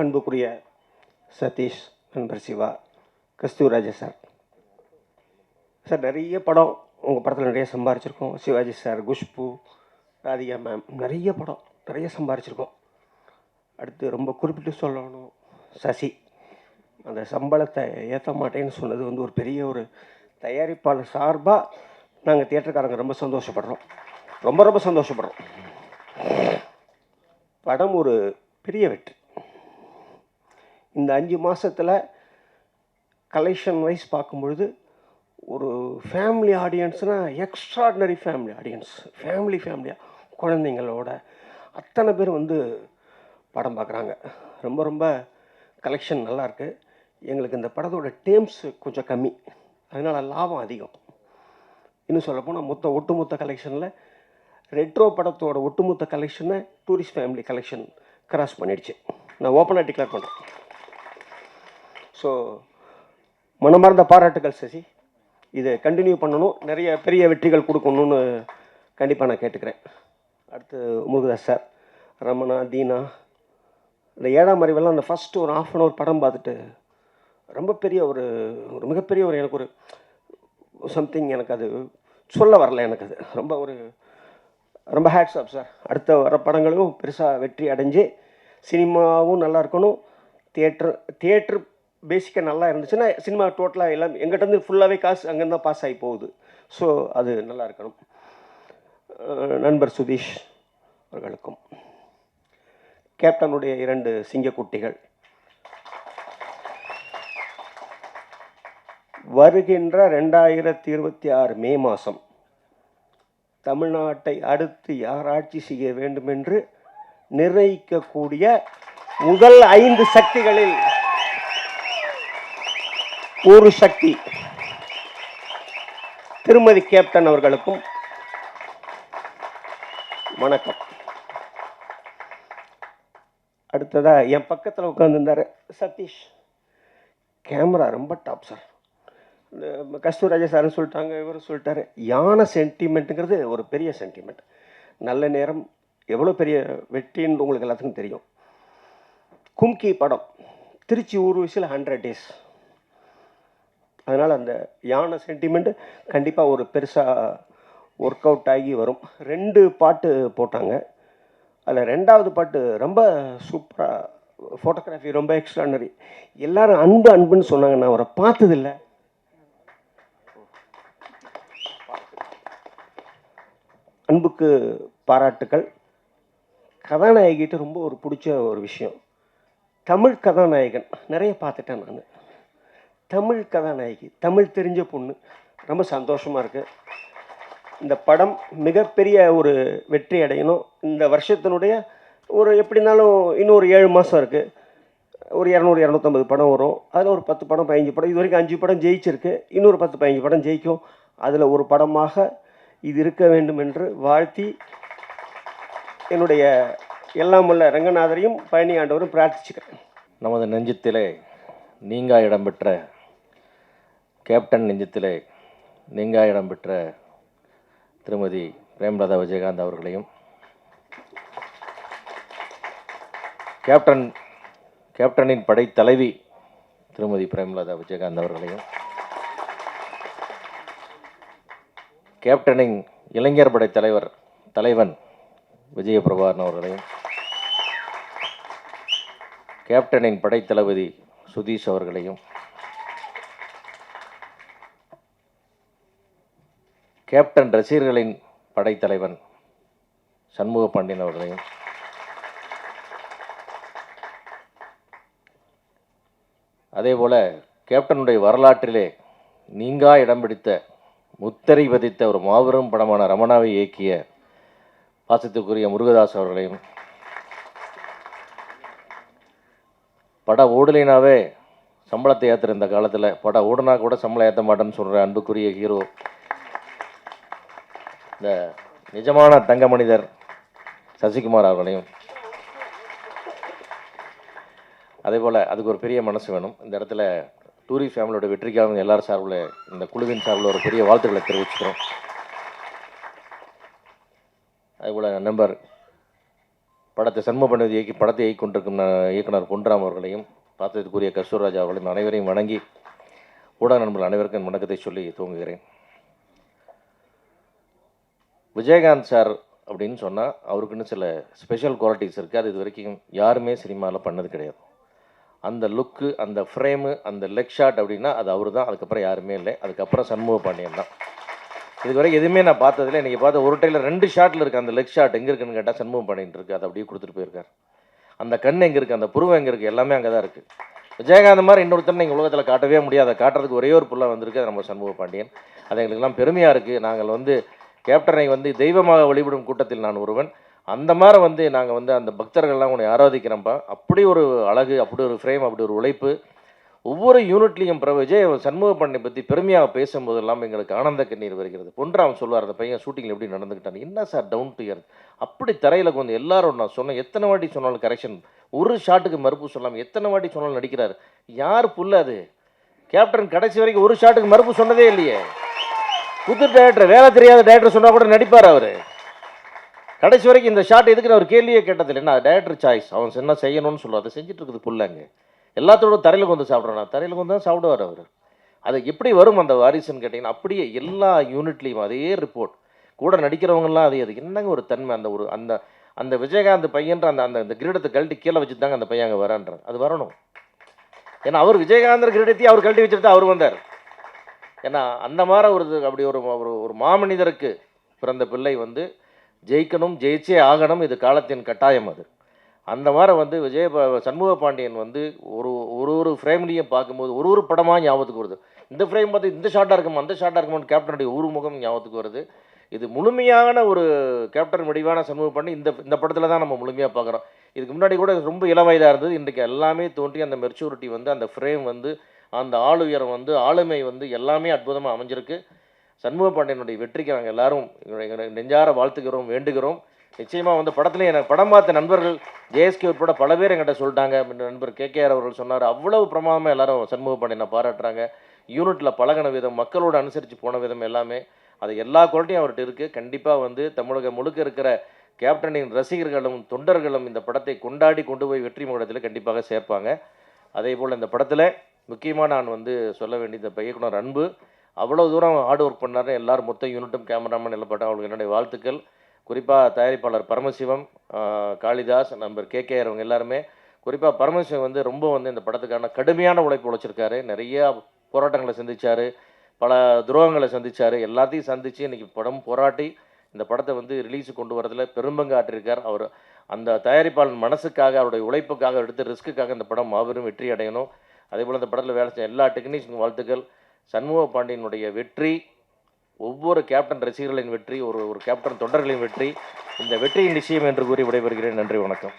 அன்புக்குரிய சதீஷ் நண்பர் Siva Kasthuri Raja sir. Sir நிறைய படம் உங்கள் படத்தில் நிறைய சம்பாரிச்சிருக்கோம். சிவாஜி சார் குஷ்பு ராதிகா மேம் நிறைய படம் நிறைய சம்பாரிச்சிருக்கோம். அடுத்து ரொம்ப குறிப்பிட்டு சொல்லணும் சசி. அந்த சம்பளத்தை ஏற்ற மாட்டேன்னு சொன்னது வந்து ஒரு பெரிய ஒரு தயாரிப்பாளர் சார்பாக நாங்கள் தியேட்டருக்காரங்க ரொம்ப சந்தோஷப்படுறோம். ரொம்ப ரொம்ப சந்தோஷப்படுறோம். படம் ஒரு பெரிய வெற்றி. இந்த அஞ்சு மாதத்தில் கலெக்ஷன் வைஸ் பார்க்கும்பொழுது ஒரு ஃபேமிலி ஆடியன்ஸ்னால் எக்ஸ்ட்ராடினரி ஃபேமிலி ஆடியன்ஸ் ஃபேமிலி ஃபேமிலியாக குழந்தைங்களோட அத்தனை பேர் வந்து படம் பார்க்குறாங்க. ரொம்ப ரொம்ப கலெக்ஷன் நல்லாயிருக்கு எங்களுக்கு இந்த படத்தோட டேம்ஸ் கொஞ்சம் கம்மி. அதனால் லாபம் அதிகம். இன்னும் சொல்லப்போனால் மொத்த ஒட்டுமொத்த கலெக்ஷனில் ரெட்ரோ படத்தோட ஒட்டுமொத்த கலெக்ஷனை டூரிஸ்ட் ஃபேமிலி கலெக்ஷன் கிராஸ் பண்ணிடுச்சு. நான் ஓப்பனாக டிக்ளேர் பண்ணுறேன் ஸோ மனமார்ந்த பாராட்டுகள் சசி. இதை கண்டினியூ பண்ணணும். நிறைய பெரிய வெற்றிகள் கொடுக்கணும்னு கண்டிப்பாக நான் கேட்டுக்கிறேன். அடுத்து முருகதாஸ் சார் ரமணா தீனா. இந்த ஏழாம் அறிவெல்லாம் அந்த ஃபஸ்ட்டு ஒரு ஆஃப் அன் ஹவர் படம் பார்த்துட்டு ரொம்ப பெரிய ஒரு ஒரு மிகப்பெரிய ஒரு எனக்கு ஒரு சம்திங் எனக்கு அது சொல்ல வரல எனக்கு அது. ரொம்ப ஒரு ரொம்ப ஹேட்ஸ் ஆஃப் சார் அடுத்த வர படங்களும் பெருசாக வெற்றி அடைஞ்சு சினிமாவும் நல்லா இருக்கணும். தியேட்டர் தியேட்டர் பேசிக்காக நல்லா இருந்துச்சுன்னா சினிமா டோட்டலாக எல்லாம் எங்கிட்டேருந்து ஃபுல்லாகவே காசு அங்கேருந்து தான் பாஸ் ஆகி போகுது. ஸோ அது நல்லா இருக்கணும். நண்பர் சுதீஷ் அவர்களுக்கும். கேப்டனுடைய இரண்டு சிங்கக்குட்டிகள். வருகின்ற ரெண்டாயிரத்தி இருபத்தி ஆறு மே மாதம் தமிழ்நாட்டை அடுத்து யார் ஆட்சி செய்ய வேண்டும் என்று நிர்ணயிக்கக்கூடிய முதல் ஐந்து சக்திகளில் ஒரு சக்தி. திருமதி கேப்டன் அவர்களுக்கும் வணக்கம். அடுத்ததா என் பக்கத்தில் உட்காந்துருந்தாரு சதீஷ். கேமரா ரொம்ப டாப் சார். இந்த கஸ்தூராஜா சார்னு சொல்லிட்டாங்க இவரும் சொல்லிட்டாரு. யானை சென்டிமெண்ட்டுங்கிறது ஒரு பெரிய சென்டிமெண்ட் நல்ல நேரம் எவ்வளோ பெரிய வெற்றின்னு உங்களுக்கு எல்லாத்துக்கும் தெரியும். கும்கி படம் திருச்சி ஊர்வசியில் ஹண்ட்ரட் டேஸ் அதனால் அந்த யானை சென்டிமெண்ட் கண்டிப்பாக ஒரு பெருசாக ஒர்க் அவுட் ஆகி வரும். ரெண்டு பாட்டு போட்டாங்க. அதில் ரெண்டாவது பாட்டு ரொம்ப சூப்பராக ஃபோட்டோகிராஃபி ரொம்ப எக்ஸ்ட்ரானரி எல்லாரும் அன்பு அன்புன்னு சொன்னாங்க. நான் அவரை பார்த்ததில்ல. அன்புக்கு பாராட்டுக்கள். கதாநாயகிட்ட ரொம்ப ஒரு பிடிச்ச ஒரு விஷயம். தமிழ் கதாநாயகன். நிறைய பார்த்துட்டேன் நான். தமிழ் கதாநாயகி தமிழ் தெரிஞ்ச பொண்ணு. ரொம்ப சந்தோஷமாக இருக்குது இந்த படம் மிகப்பெரிய ஒரு வெற்றி அடையணும். இந்த வருஷத்தினுடைய ஒரு எப்படினாலும் இன்னொரு இன்னும் ஒரு ஏழு மாதம் இருக்குது ஒரு இரநூறு இரநூத்தம்பது படம் வரும். அதில் ஒரு பத்து படம் பதினஞ்சு படம். இது வரைக்கும் அஞ்சு படம் ஜெயிச்சிருக்கு. இன்னொரு பத்து பதினஞ்சு படம் ஜெயிக்கும். அதில் ஒரு படமாக இது இருக்க வேண்டும் என்று வாழ்த்தி என்னுடைய எல்லாம் உள்ள ரங்கநாதரையும் பழனி ஆண்டவரும் பிரார்த்திச்சுக்கிறேன். நமது நெஞ்சத்திலே நீங்கா இடம்பெற்ற கேப்டன் நெஞ்சத்திலே நீங்கா இடம்பெற்ற திருமதி பிரேமலதா விஜயகாந்த் அவர்களையும் கேப்டன் கேப்டனின் படைத்தலைவி திருமதி பிரேமலதா விஜயகாந்த் அவர்களையும் கேப்டனின் இளைஞர் படை தலைவர் தலைவன் விஜயபிரபாகரன் அவர்களையும் கேப்டனின் படைத்தளபதி சுதீஷ் அவர்களையும் கேப்டன் ரசிகர்களின் படைத்தலைவன் சண்முக பாண்டியன் அவர்களையும். அதே போல் கேப்டனுடைய வரலாற்றிலே நீங்கா இடம் பிடித்த முத்தரை பதித்த ஒரு மாபெரும் படமான ரமணாவை இயக்கிய பாசத்துக்குரிய முருகதாஸ் அவர்களையும் பட ஓடலினாவே சம்பளத்தை ஏற்றுற இந்த காலத்தில் பட ஓடுனா கூட சம்பளம் ஏற்ற மாட்டேன்னு சொல்கிற அன்புக்குரிய ஹீரோ இந்த நிஜமான தங்க மனிதர் சசிகுமார் அவர்களையும். அதே போல் அதுக்கு ஒரு பெரிய மனசு வேணும். இந்த இடத்துல டூரிஸ்ட் ஃபேமிலியோட வெற்றிக்காக எல்லாரும் சார்பில் இந்த குழுவின் சார்பில் ஒரு பெரிய வாழ்த்துக்களை தெரிவிச்சுக்கிறோம். அதேபோல் நண்பர் படத்தை சண்ம பண்ணி இயக்கி படத்தை இயக்கி கொண்டிருக்கும் இயக்குனர் பொன்ராம் அவர்களையும் பார்த்ததுக்குரிய கஸ்தூர்ராஜா அவர்களையும் அனைவரையும் வணங்கி ஊடக நண்பர்கள் அனைவருக்கும் வணக்கத்தை சொல்லி துவங்குகிறேன். விஜயகாந்த் சார் அப்படின்னு சொன்னால் அவருக்குன்னு சில ஸ்பெஷல் குவாலிட்டிஸ் இருக்குது அது இது வரைக்கும் யாருமே சினிமாவில் பண்ணது கிடையாது. அந்த லுக்கு அந்த ஃப்ரேமு அந்த லெக் ஷாட் அப்படின்னா அது அவர் தான் அதுக்கப்புறம் யாருமே இல்லை. அதுக்கப்புறம் சண்முக பாண்டியன் தான். இதுவரை எதுவுமே நான் பார்த்ததில்ல. இன்றைக்கி பார்த்த ஒரு டைல ரெண்டு ஷாட்டில் இருக்குது அந்த லெக் ஷாட் எங்கே இருக்குன்னு கேட்டால் சண்முக பாண்டியன் இருக்குது அதை அப்படியே கொடுத்துட்டு போயிருக்கார். அந்த கண் எங்கே இருக்குது அந்த புருவம் எங்கே இருக்குது எல்லாமே அங்கே தான் இருக்குது விஜயகாந்த் மாதிரி இன்னொருத்தர் நீங்கள் உலகத்தில் காட்டவே முடியாது. அதை காட்டுறதுக்கு ஒரே ஒரு புள்ள வந்திருக்கு. அது நம்ம சண்முக பாண்டியன். அது எங்களுக்கெல்லாம் பெருமையாக இருக்குது நாங்கள் வந்து கேப்டனை வந்து தெய்வமாக வழிபடும் கூட்டத்தில் நான் ஒருவன். அந்த மாதிரி வந்து நாங்கள் வந்து அந்த பக்தர்கள்லாம் உன்னை ஆராதிக்கிறோம்ப்பா அப்படி ஒரு அழகு அப்படி ஒரு ஃப்ரேம் அப்படி ஒரு உழைப்பு. ஒவ்வொரு யூனிட்லேயும் பிற விஜய் சண்முக பண்ணை பற்றி பெருமையாக பேசும்போதெல்லாம் எங்களுக்கு ஆனந்த கண்ணீர் வருகிறது. பொன்ராம் சொல்வார் அந்த பையன் ஷூட்டிங்கில் எப்படி நடந்துக்கிட்டான் என்ன சார் டவுன் டு இயர் அப்படி தரையில் கொஞ்சம் எல்லாரும் நான் சொன்னேன் எத்தனை வாட்டி சொன்னாலும் கரெக்ஷன் ஒரு ஷாட்டுக்கு மறுப்பு சொல்லாமல் எத்தனை வாட்டி சொன்னாலும் நடிக்கிறார். யார் புல்ல அது? கேப்டன் கடைசி வரைக்கும் ஒரு ஷாட்டுக்கு மறுப்பு சொன்னதே இல்லையே. புது டேரக்டர் வேலை தெரியாத டேரக்டர் சொன்னால் கூட நடிப்பார் அவர். கடைசி வரைக்கும் இந்த ஷார்ட் எதுக்கு அவர் கேள்வியே கேட்டதில்லை. என்ன டேரக்டர் சாய்ஸ் அவன் என்ன செய்யணும்னு சொல்லுவார். அதை செஞ்சுட்டு இருக்குது புல்லாங்க எல்லாத்தோட தரையில் கொண்டு சாப்பிட்றான் தரையில் வந்து தான் சாப்பிடுவார் அவர். அது எப்படி வரும் அந்த வாரிசுன்னு கேட்டிங்கன்னா அப்படியே எல்லா யூனிட்லேயும் அதே ரிப்போர்ட் கூட நடிக்கிறவங்கலாம் அதே அது என்னங்க ஒரு தன்மை? அந்த ஒரு அந்த அந்த விஜயகாந்த் பையன்ற அந்த அந்த அந்த கிரீடத்தை கழட்டி கீழே வச்சுட்டு தாங்க அந்த பையன் அங்கே வரான்றாங்க அது வரணும். ஏன்னா அவர் விஜயகாந்தர் கிரீடத்தையும் அவர் கழட்டி வச்சுட்டு அவர் வந்தார். ஏன்னா அந்த மாதிரி ஒரு இது- அப்படி ஒரு ஒரு ஒரு மாமனிதருக்கு பிறந்த பிள்ளை வந்து ஜெயிக்கணும் ஜெயிச்சே ஆகணும் இது காலத்தின் கட்டாயம் அது. அந்த மாதிரி வந்து விஜய சண்முக பாண்டியன் வந்து ஒரு ஒரு ஒரு ஃப்ரேம்லேயும் பார்க்கும்போது ஒரு ஒரு படமாக ஞாபகத்துக்கு வருது. இந்த ஃப்ரேம் பார்த்து இந்த ஷாட்டாக இருக்குமா அந்த ஷாட்டாக இருக்குமான்னு கேப்டனுடைய ஒரு ஞாபகத்துக்கு வருது. இது முழுமையான ஒரு கேப்டன் வடிவான சண்முக பாண்டி இந்த இந்த படத்தில் தான் நம்ம முழுமையாக பார்க்குறோம். இதுக்கு முன்னாடி கூட ரொம்ப இளவயதாக இருந்தது. இன்றைக்கு எல்லாமே தோன்றி அந்த மெச்சூரிட்டி வந்து அந்த ஃப்ரேம் வந்து அந்த ஆளுயரம் வந்து ஆளுமை வந்து எல்லாமே அற்புதமாக அமைஞ்சிருக்கு. சண்முக பாண்டியனுடைய வெற்றிக்கு நாங்கள் எல்லாரும் நெஞ்சார வாழ்த்துக்கிறோம் வேண்டுகிறோம். நிச்சயமாக வந்து படத்தில் எனக்கு படம் பார்த்த நண்பர்கள் ஜேஎஸ்கே உட்பட பல பேர் எங்கிட்ட சொல்லிட்டாங்க. நண்பர் நண்பர் கேகேஆர் அவர்கள் சொன்னார் அவ்வளவு பிரமாதமாக எல்லாரும் சண்முக பாண்டியனை பாராட்டுறாங்க. யூனிட்டில் பழகின விதம் மக்களோடு அனுசரித்து போன விதம் எல்லாமே அது எல்லா குவாலிட்டியும் அவர்கிட்ட இருக்குது கண்டிப்பாக வந்து தமிழகம் முழுக்க இருக்கிற கேப்டனின் ரசிகர்களும் தொண்டர்களும் இந்த படத்தை கொண்டாடி கொண்டு போய் வெற்றி முகத்தில் கண்டிப்பாக சேர்ப்பாங்க. அதே போல் இந்த படத்தில் முக்கியமாக நான் வந்து சொல்ல வேண்டியது இந்த இயக்குனர் அன்பு. அவ்வளோ தூரம் ஹார்ட் ஒர்க் பண்ணார் எல்லாரும் மொத்த யூனிட்டும் கேமராமேன் எல்லாம் அவங்களுக்கு என்னுடைய வாழ்த்துக்கள். குறிப்பாக தயாரிப்பாளர் பரமசிவம் காளிதாஸ் நம்பர் கே அவங்க எல்லாருமே. குறிப்பாக பரமசிவம் வந்து ரொம்ப வந்து இந்த படத்துக்கான கடுமையான உழைப்பு உழைச்சிருக்காரு. நிறைய போராட்டங்களை சந்தித்தார் பல துரோகங்களை சந்தித்தார் எல்லாத்தையும் சந்தித்து இன்னைக்கு படம் போராட்டி இந்த படத்தை வந்து ரிலீஸ் கொண்டு வரதில் பெரும்பங்கு ஆற்றிருக்கார். அவர் அந்த தயாரிப்பாளர் மனசுக்காக அவருடைய உழைப்புக்காக எடுத்து ரிஸ்க்குக்காக இந்த படம் மாபெரும் வெற்றி அடையணும். அதே போல் இந்த படத்தில் வேலை செய்ய எல்லா டெக்னீஷியன் வாழ்த்துக்கள். சண்முக பாண்டியனுடைய வெற்றி ஒவ்வொரு கேப்டன் ரசிகர்களின் வெற்றி ஒரு ஒரு கேப்டன் தொண்டர்களின் வெற்றி. இந்த வெற்றியின் நிச்சயம் என்று கூறி விடைபெறுகிறேன். நன்றி வணக்கம்.